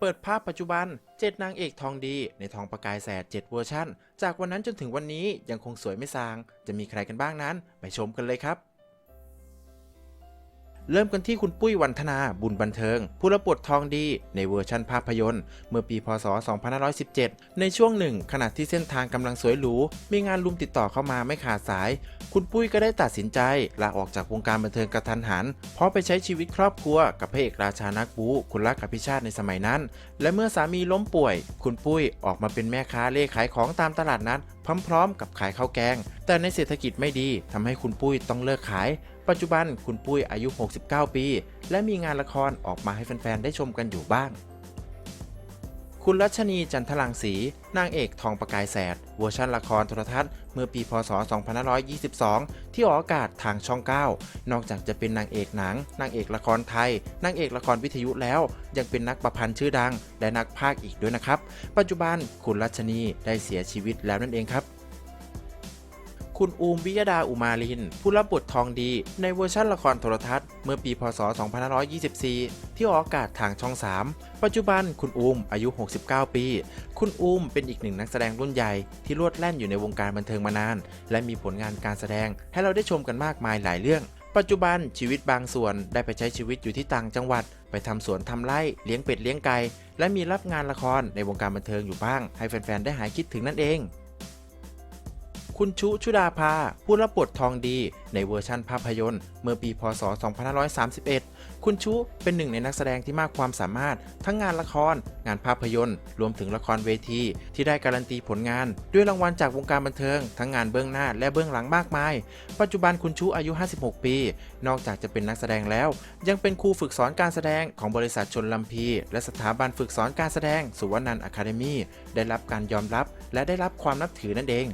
เปิดภาพปัจจุบัน 7 นางเอกทองดีในทองประกายแสด 7 เวอร์ชั่น จากวันนั้นจนถึงวันนี้ยังคงสวยไม่ซาง จะมีใครกันบ้างนั้น ไปชมกันเลยครับ เริ่มกันที่คุณปุ้ยวันธนาบุญบันเทิง ผู้รับบททองดีในเวอร์ชั่นภาพยนตร์ เมื่อปีพศ 2517 ในช่วงหนึ่งขณะที่เส้นทางกำลังสวยหรู มีงานลุมติดต่อเข้ามาไม่ขาดสาย คุณปุ้ยก็ได้ตัดสินใจลาออกจากวงการบันเทิงกระทันหัน เพราะไปใช้ชีวิตครอบครัวกับพระเอกราชานักบูคุณรักอภิชาติในสมัยนั้น และเมื่อสามีล้มป่วย คุณปุ้ยออกมาเป็นแม่ค้าเล่ขายของตามตลาดนัด พร้อมๆ กับขายข้าวแกง แต่ในเศรษฐกิจไม่ดีทำให้คุณปุ้ยต้องเลิกขาย ปัจจุบันคุณปุ้ยอายุ 69 ปี และมีงานละครออกมาให้แฟนๆ ได้ชมกันอยู่บ้าง คุณรัชนีจันทลังสี นางเอกทองประกายแสดเวอร์ชันละครโทรทัศน์ เมื่อปีพศ 2522 ที่ออกอากาศทางช่อง 9 นอกจากจะเป็นนางเอกหนัง นางเอกละครไทย นางเอกละครวิทยุแล้ว ยังเป็นนักประพันธ์ชื่อดัง และนักพากย์อีกด้วยนะครับ ปัจจุบันคุณรัชนีได้เสียชีวิตแล้วนั่นเองครับคุณอูมวิยดาอุมาลิน ผู้รับบททองดีในเวอร์ชันละครโทรทัศน์ เมื่อปีพศ 2524 ที่ออกอากาศทางช่อง 3 ปัจจุบันคุณอูมอายุ 69 ปี คุณอูมเป็นอีกหนึ่งนักแสดงรุ่นใหญ่ที่ลวดแล่นอยู่ในวงการบันเทิงมานาน และมีผลงานการแสดงให้เราได้ชมกันมากมายหลายเรื่อง ปัจจุบันชีวิตบางส่วนได้ไปใช้ชีวิตอยู่ที่ต่างจังหวัด ไปทำสวนทำไร่เลี้ยงเป็ดเลี้ยงไก่และมีรับงานละครในวงการบันเทิงอยู่บ้าง ให้แฟนๆได้หายคิดถึงนั่นเอง คุณชุชุดาภาผู้รับบททองดีในเวอร์ชั่นภาพยนตร์ เมื่อปีพศ 2531 คุณชุเป็นหนึ่งในนักแสดงที่มากความสามารถ ทั้งงานละคร งานภาพยนตร์ รวมถึงละครเวที ที่ได้การันตีผลงาน ด้วยรางวัลจากวงการบันเทิง ทั้งงานเบื้องหน้าและเบื้องหลังมากมาย ปัจจุบันคุณชุอายุ 56 ปี นอกจากจะเป็นนักแสดงแล้ว ยังเป็นครูฝึกสอนการแสดงของบริษัทชนลำพีและสถาบันฝึกสอนการแสดงสุวรรณันอะคาเดมีได้รับการยอมรับ และได้รับความนับถือนั่นเอง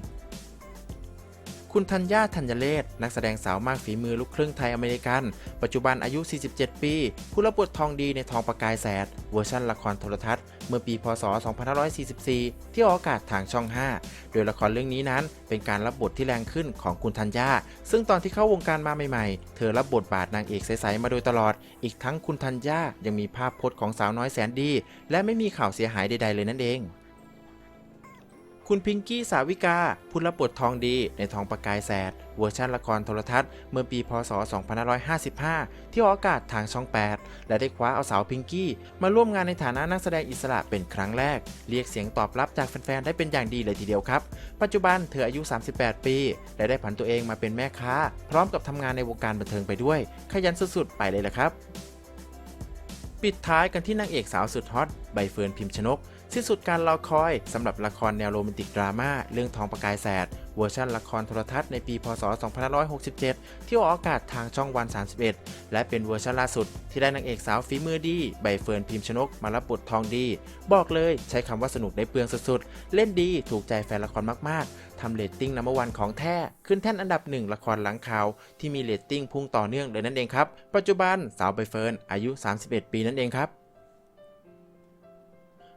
คุณธัญญาธัญเลศนักแสดงสาวมากฝีมือลูกครึ่งไทยอเมริกัน ปัจจุบันอายุ 47 ปี ผู้รับบททองดีในทองประกายแสดเวอร์ชันละครโทรทัศน์ เมื่อปี พศ 2544 ที่ออกอากาศทางช่อง 5 โดยละครเรื่องนี้นั้น เป็นการรับบทที่แรงขึ้นของคุณธัญญา ซึ่งตอนที่เข้าวงการมาใหม่ๆ เธอรับบทบาทนางเอกใสๆมาโดยตลอด อีกทั้งคุณธัญญายังมีภาพพจน์ของสาวน้อยแสนดี และไม่มีข่าวเสียหายใดๆเลยนั่นเอง คุณพิงกี้สาวิกาผู้รับบททองดีในทองประกายแสด เวอร์ชันละครโทรทัศน์เมื่อปีพศ 2555 ที่ออกอากาศทางช่อง 8 และได้คว้าเอาสาวพิงกี้ มาร่วมงานในฐานะนักแสดงอิสระเป็นครั้งแรก เรียกเสียงตอบรับจากแฟนๆ ได้เป็นอย่างดีเลยทีเดียวครับ ปัจจุบันเธออายุ 38 ปี และได้ผันตัวเองมาเป็นแม่ค้า พร้อมกับทำงานในวงการบันเทิงไปด้วย ขยันสุดๆ ไปเลยละครับ ปิดท้ายกันที่นางเอกสาวสุดฮอตใบเฟิร์นพิมพ์ชนกสิ้นสุดการรอคอยสำหรับละครแนวโรแมนติกดราม่าเรื่องทองประกายแสด เวอร์ชันละครโทรทัศน์ในปี พศ 2567 ที่ออกอากาศทางช่องวัน 31 และเป็นเวอร์ชันล่าสุด ที่ได้นางเอกสาวฝีมือดี ใบเฟิร์นพิมพ์ชนกมารับบททองดี บอกเลยใช้คำว่าสนุกได้เปลืองสุดๆ เล่นดีถูกใจแฟนละครมากๆทำเรตติ้งนัมวันของแท้ขึ้นแท่นอันดับหนึ่งละครหลังข่าว ที่มีเรตติ้งพุ่งต่อเนื่องเลยนั่นเองครับปัจจุบันสาวใบเฟิร์นอายุ 31 ปีนั่นเองครับ